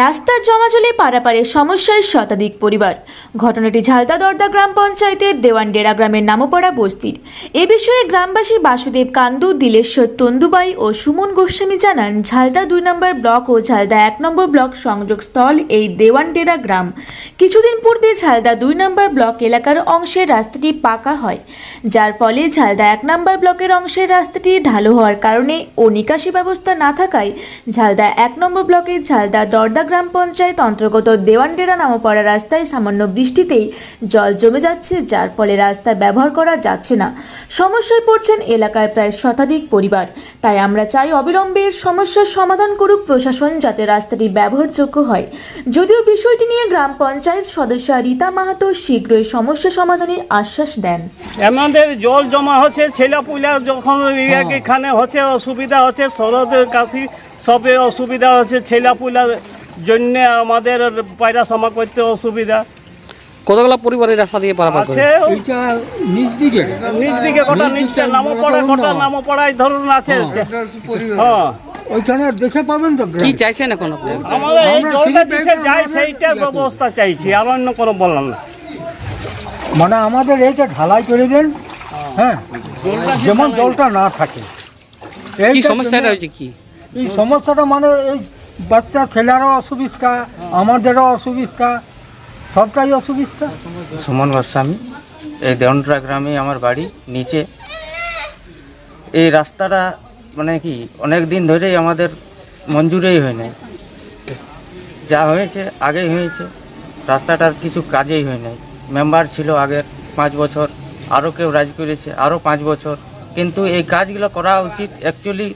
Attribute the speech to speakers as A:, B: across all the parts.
A: রাস্তার জমাজলে পারাপারের সমস্যায় শতাধিক পরিবার। ঘটনাটি ঝালদা দর্দা গ্রাম পঞ্চায়েতের দেওয়ানডেরা গ্রামের নামপড়া বস্তির। এ বিষয়ে গ্রামবাসী বাসুদেব কান্দু, দিলেশ্বর তন্দুবাই ও সুমন গোস্বামী জানান, ঝালদা দুই নম্বর ব্লক ও ঝালদা এক নম্বর ব্লক সংযোগস্থল এই দেওয়ানডেরা গ্রাম। কিছুদিন পূর্বে ঝালদা দুই নম্বর ব্লক এলাকার অংশের রাস্তাটি পাকা হয়। যার ফলে ঝালদা এক নম্বর ব্লকের অংশের রাস্তাটি ঢালু হওয়ার কারণে ও নিকাশি ব্যবস্থা না থাকায় ঝালদা এক নম্বর ব্লকের ঝালদা দর্দা গ্রাম পঞ্চায়েত অন্তর্গত দেওয়ানডেরা নামপড়া রাস্তায় সামান্য বৃষ্টিতেই জল জমে যাচ্ছে যার ফলে রাস্তা ব্যবহার করা যাচ্ছে না। সমস্যায় পড়ছেন এলাকায় প্রায় শতাধিক পরিবার। তাই আমরা চাই অবিলম্বে সমস্যার সমাধান করুক প্রশাসন যাতে রাস্তাটি ব্যবহারযোগ্য হয়। যদিও বিষয়টি নিয়ে গ্রাম পঞ্চায়েত সদস্য রীতা মাহাতো শীঘ্রই সমস্যা সমাধানের আশ্বাস দেন।
B: আমাদের জল জমা হচ্ছে ছেলে পুলা যখন এখানে হচ্ছে অসুবিধা হচ্ছে শরদের কাশি সবে অসুবিধা হচ্ছে ছেলে পুলার জন্য আমাদের পায়রা সমা করতে অসুবিধা।
C: কতগুলো পরিবারের রাস্তা দিয়ে পারাপার
B: আছে
D: নিচ দিকে।
B: নিচ দিকে গোটা নিচটা নামও পড়া গোটা নামও পড়াই ধরুন আছে। হ্যাঁ।
D: ওইখানে দেখে পাবেন তো
C: কি। চাইছেন এখন আপনি?
B: আমাদের এই জলটা দিছে যায় সেইটার ব্যবস্থা চাইছি আর অন্য কোনো বললাম না।
D: মানে আমাদের এইটা ঢালাই করে দেন। হ্যাঁ। যেমন জলটা না থাকে।
C: কি
D: এইটার
C: সমস্যাটা হয়েছে কি?
D: এই সমস্যাটা মানে এই বাচ্চা ছেলেরও অসুবিধা আমাদেরও অসুবিধা সবটাই অসুবিধা।
E: সুমন গোস্বামী এই দেওনট্রা গ্রামে আমার বাড়ি নিচে। এই রাস্তাটা মানে কি অনেক দিন ধরেই আমাদের মঞ্জুরেই হয় নাই। যা হয়েছে আগেই হয়েছে। রাস্তাটার কিছু কাজেই হয় নাই। মেম্বার ছিল আগের পাঁচ বছর আরও কেউ রাজ করেছে আরও পাঁচ বছর। কিন্তু এই কাজগুলো করা উচিত অ্যাকচুয়ালি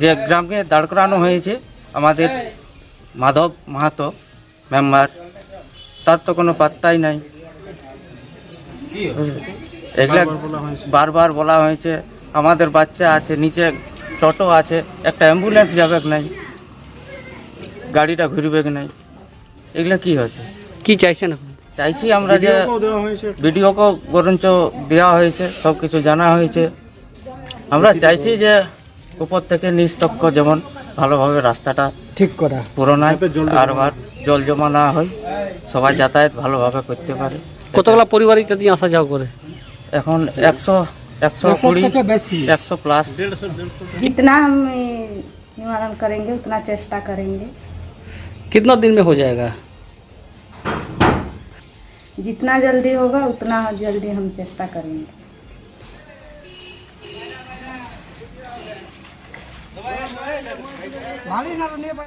E: যে গ্রামে দাঁড় করানো হয়েছে আমাদের মাধব মাহাতো মেম্বার তার তো কোনো পাত্তাই নাই। এগুলা বারবার বলা হয়েছে আমাদের বাচ্চা আছে নিচে টোটো আছে একটা অ্যাম্বুলেন্স যাবে নাই গাড়িটা ঘুরবে নাই এগুলা কি হয়েছে?
C: কি চাইছেন
E: চাইছি আমরা যে ভিডিওকেও বরঞ্চ দেওয়া হয়েছে সব কিছু জানা হয়েছে। আমরা চাইছি যে উপর থেকে নিস্তক্ষ যেমন ভালোভাবে রাস্তাটা
D: ঠিক করা
E: পুরোনায় আর বার জল জমা না হয় সবাই যাতায়াত ভালোভাবে করতে পারে
C: কতগুলো পরিবার এটা দিয়ে আসা যাওয়া করে
E: এখন একশো একশো কুড়ি
D: থেকে বেশি
E: একশো প্লাস
F: जितना हम ए, निवारण करेंगे उतना चेष्टा करेंगे
C: कितना दिन में हो जाएगा
F: जितना जल्दी होगा उतना जल्दी हम चेष्टा करेंगे મારી ના